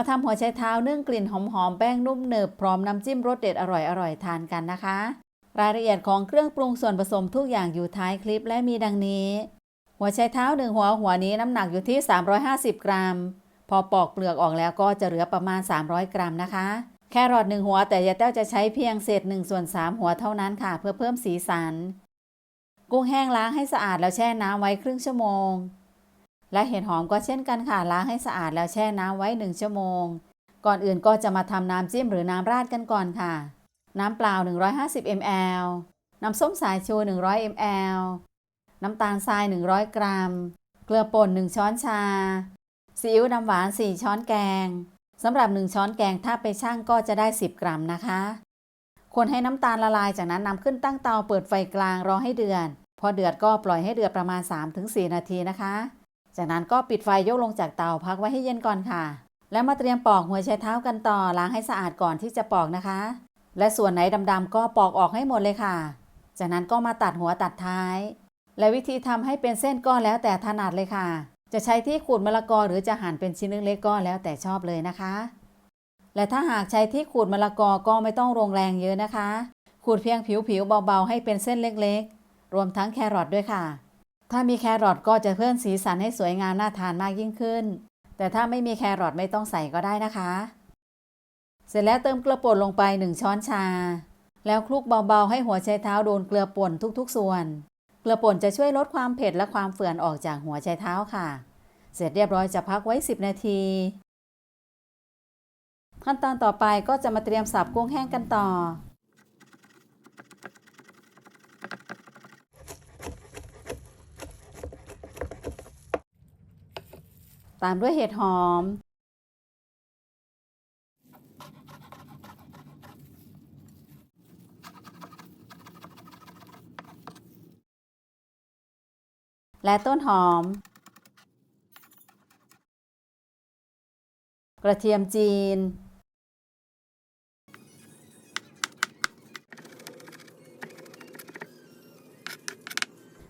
มาทำหัวไชเท้านึ่งกลิ่นหอมๆ แป้งนุ่มหนึบพร้อมน้ำจิ้มรสเด็ดอร่อยๆ ทานกันนะคะ รายละเอียดของเครื่องปรุงส่วนผสมทุกอย่างอยู่ท้ายคลิปและมีดังนี้ หัวไชเท้าหนึ่งหัวหัวนี้น้ำหนักอยู่ที่ 350 กรัม พอปอกเปลือกออกแล้วก็จะเหลือประมาณ 300 กรัมนะคะ แครอทหนึ่งหัวแต่ยายแต้วจะใช้เพียงเศษ1ส่วน3หัวเท่านั้นค่ะ เพื่อเพิ่มสีสัน กุ้งแห้งล้างให้สะอาดแล้วแช่น้ำไว้ครึ่งชั่วโมง และเห็ดหอมก็เช่นกันค่ะล้างให้สะอาดแล้วแช่น้ำไว้ 1 ชั่วโมง ก่อนอื่นก็จะมาทำน้ำจิ้มหรือน้ำราดกันก่อนค่ะ น้ำเปล่า 150 ml น้ำส้มสายชู 100 ml น้ำตาลทราย 100 กรัม เกลือป่น 1 ช้อนชา ซีอิ๊วน้ำหวาน 4 ช้อนแกงสำหรับ 1 ช้อนแกงถ้าไปชั่งก็จะได้ 10 กรัมนะคะ คนให้น้ำตาลละลายจากนั้นนำขึ้นตั้งเตาเปิดไฟกลางรอให้เดือด พอเดือดก็ปล่อยให้เดือดประมาณ 3-4 นาทีนะคะ จากนั้นก็ปิดไฟยกลงจากเตาพักไว้ให้เย็นก่อนค่ะ แล้วมาเตรียมปอกหัวไชเท้ากันต่อล้างให้สะอาดก่อนที่จะปอกนะคะ และส่วนไหนดำๆก็ปอกออกให้หมดเลยค่ะ จากนั้นก็มาตัดหัวตัดท้าย และวิธีทำให้เป็นเส้นก็แล้วแต่ถนัดเลยค่ะ จะใช้ที่ขูดมะละกอหรือจะหั่นเป็นชิ้นเล็กๆก็แล้วแต่ชอบเลยนะคะ และถ้าหากใช้ที่ขูดมะละกอก็ไม่ต้องลงแรงเยอะนะคะ ขูดเพียงผิวๆเบาๆให้เป็นเส้นเล็กๆ รวมทั้งแครอทด้วยค่ะ ถ้ามีแครอทก็จะเพิ่มสีสันให้สวยงามน่าทานมากยิ่งขึ้น แต่ถ้าไม่มีแครอทไม่ต้องใส่ก็ได้นะคะ เสร็จแล้วเติมเกลือป่นลงไป 1 ช้อนชา แล้วคลุกเบาๆ ให้หัวไชเท้าโดนเกลือป่นทุกๆ ส่วน เกลือป่นจะช่วยลดความเผ็ดและความเฝื่อนออกจากหัวไชเท้าค่ะ เสร็จเรียบร้อยจะพักไว้ 10 นาที ขั้นตอนต่อไปก็จะมาเตรียมสับกุ้งแห้งกันต่อ ตามด้วยเห็ดหอม และต้นหอม กระเทียมจีน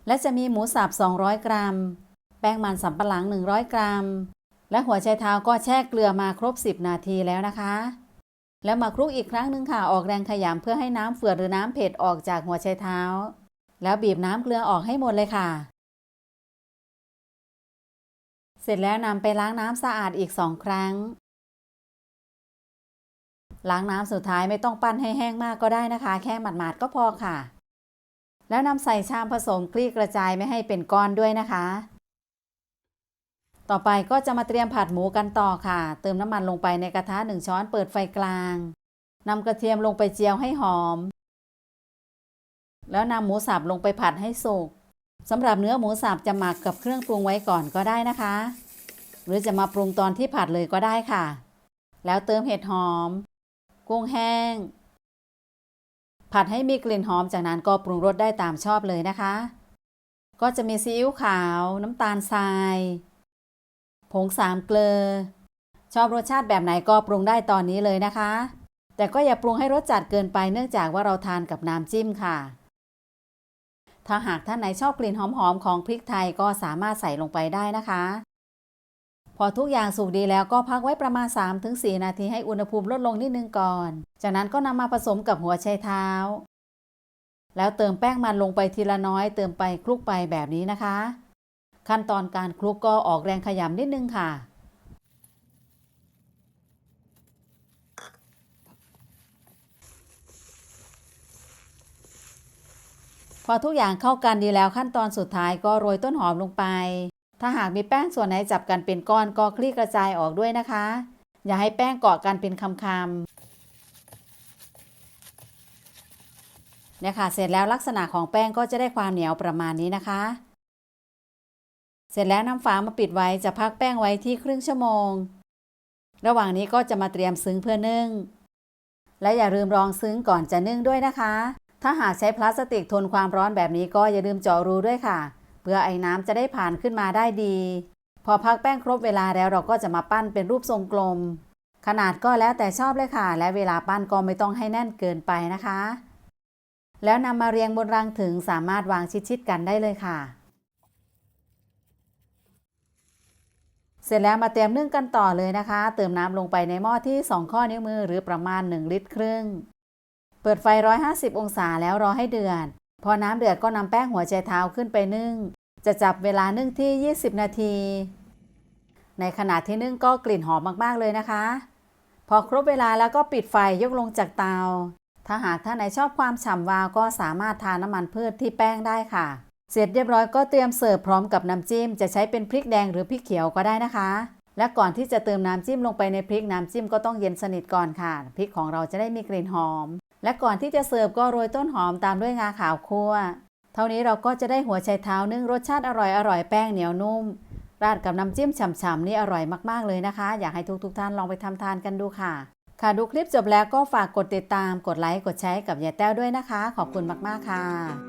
และจะมีหมูสับ 200 กรัม ป้งมันสำปะหลัง 100 กรัม และหัวไชเท้าก็แช่เกลือมาครบ 10 นาทีแล้วนะคะ แล้วมาคลุกอีกครั้งหนึ่งค่ะ ออกแรงขยำเพื่อให้น้ำเฟือหรือน้ำเผ็ดออกจากหัวไชเท้า แล้วบีบน้ำเกลือออกให้หมดเลยค่ะ เสร็จแล้วนำไปล้างน้ำสะอาดอีก2ครั้ง ล้างน้ำสุดท้ายไม่ต้องปั้นให้แห้งมากก็ได้นะคะ แค่หมาดๆก็พอค่ะแล้วนำใส่ชามผสมคลี่กระจายไม่ให้เป็นก้อนด้วยนะคะ ต่อไปก็จะมาเตรียมผัดหมูกันต่อค่ะ เติมน้ำมันลงไปในกระทะ1ช้อนเปิดไฟกลางนำกระเทียมลงไปเจียวให้หอม แล้วนำหมูสับลงไปผัดให้สุกสำหรับเนื้อหมูสับจะหมักกับเครื่องปรุงไว้ก่อนก็ได้นะคะ หรือจะมาปรุงตอนที่ผัดเลยก็ได้ค่ะ แล้วเติมเห็ดหอม กุ้งแห้ง ผัดให้มีกลิ่นหอมจากนั้นก็ปรุงรสได้ตามชอบเลยนะคะ ก็จะมีซีอิ๊วขาว น้ำตาลทราย ผงสามเกลือ ชอบรสชาติแบบไหนก็ปรุงได้ตอนนี้เลยนะคะ แต่ก็อย่าปรุงให้รสจัดเกินไปเนื่องจากว่าเราทานกับน้ำจิ้มค่ะ ถ้าหากท่านไหนชอบกลิ่นหอมๆของพริกไทยก็สามารถใส่ลงไปได้นะคะ พอทุกอย่างสุกดีแล้วก็พักไว้ประมาณ 3-4 นาทีให้อุณหภูมิลดลงนิดนึงก่อน จากนั้นก็นำมาผสมกับหัวไชเท้า แล้วเติมแป้งมันลงไปทีละน้อย เติมไปคลุกไปแบบนี้นะคะ ขั้นตอนการคลุกก็ออกแรงขยำนิดนึงค่ะ พอทุกอย่างเข้ากันดีแล้วขั้นตอนสุดท้ายก็โรยต้นหอมลงไป ถ้าหากมีแป้งส่วนไหนจับกันเป็นก้อนก็คลี่กระจายออกด้วยนะคะ อย่าให้แป้งเกาะกันเป็นคำๆเนี่ยค่ะ เสร็จแล้วลักษณะของแป้งก็จะได้ความเหนียวประมาณนี้นะคะ เสร็จแล้วนำฝามาปิดไว้จะพักแป้งไว้ที่ครึ่งชั่วโมง ระหว่างนี้ก็จะมาเตรียมซึ้งเพื่อนึ่ง และอย่าลืมรองซึ้งก่อนจะนึ่งด้วยนะคะ ถ้าหากใช้พลาสติกทนความร้อนแบบนี้ก็อย่าลืมเจาะรูด้วยค่ะ เพื่อไอ้น้ำจะได้ผ่านขึ้นมาได้ดี พอพักแป้งครบเวลาแล้วเราก็จะมาปั้นเป็นรูปทรงกลม ขนาดก็แล้วแต่ชอบเลยค่ะ และเวลาปั้นก็ไม่ต้องให้แน่นเกินไปนะคะ แล้วนำมาเรียงบนรังถึงสามารถวางชิดๆกันได้เลยค่ะ เสร็จแล้วมาเตรียมนึ่งกันต่อเลยนะคะ เติมน้ำลงไปในหม้อที่ 2 ข้อนิ้วมือหรือประมาณ 1 ลิตรครึ่ง เปิดไฟ 150 องศาแล้วรอให้เดือด พอน้ำเดือดก็นำแป้งหัวใจเท้าขึ้นไปนึ่ง จะจับเวลานึ่งที่ 20 นาที ในขณะที่นึ่งก็กลิ่นหอมมากๆเลยนะคะ พอครบเวลาแล้วก็ปิดไฟยกลงจากเตา ถ้าหากท่านไหนชอบความฉ่ำวาวก็สามารถทาน้ำมันพืชที่แป้งได้ค่ะ เสร็จเรียบร้อยก็เตรียมเสิร์ฟพร้อมกับน้ำจิ้ม จะใช้เป็นพริกแดงหรือพริกเขียวก็ได้นะคะ และก่อนที่จะเติมน้ำจิ้มลงไปในพริกน้ำจิ้มก็ต้องเย็นสนิทก่อนค่ะ พริกของเราจะได้มีกลิ่นหอม และก่อนที่จะเสิร์ฟก็โรยต้นหอมตามด้วยงาขาวคั่ว เท่านี้เราก็จะได้หัวไชเท้านึ่งรสชาติอร่อยอร่อยๆแป้งเหนียวนุ่ม ราดกับน้ำจิ้มฉ่ำๆนี่อร่อยมากๆเลยนะคะ อยากให้ทุกๆท่านลองไปทำทานกันดูค่ะ ค่ะดูคลิปจบแล้วก็ฝากกดติดตาม กดไลค์กดแชร์กับยายแต้วด้วยนะคะ ขอบคุณมากๆค่ะ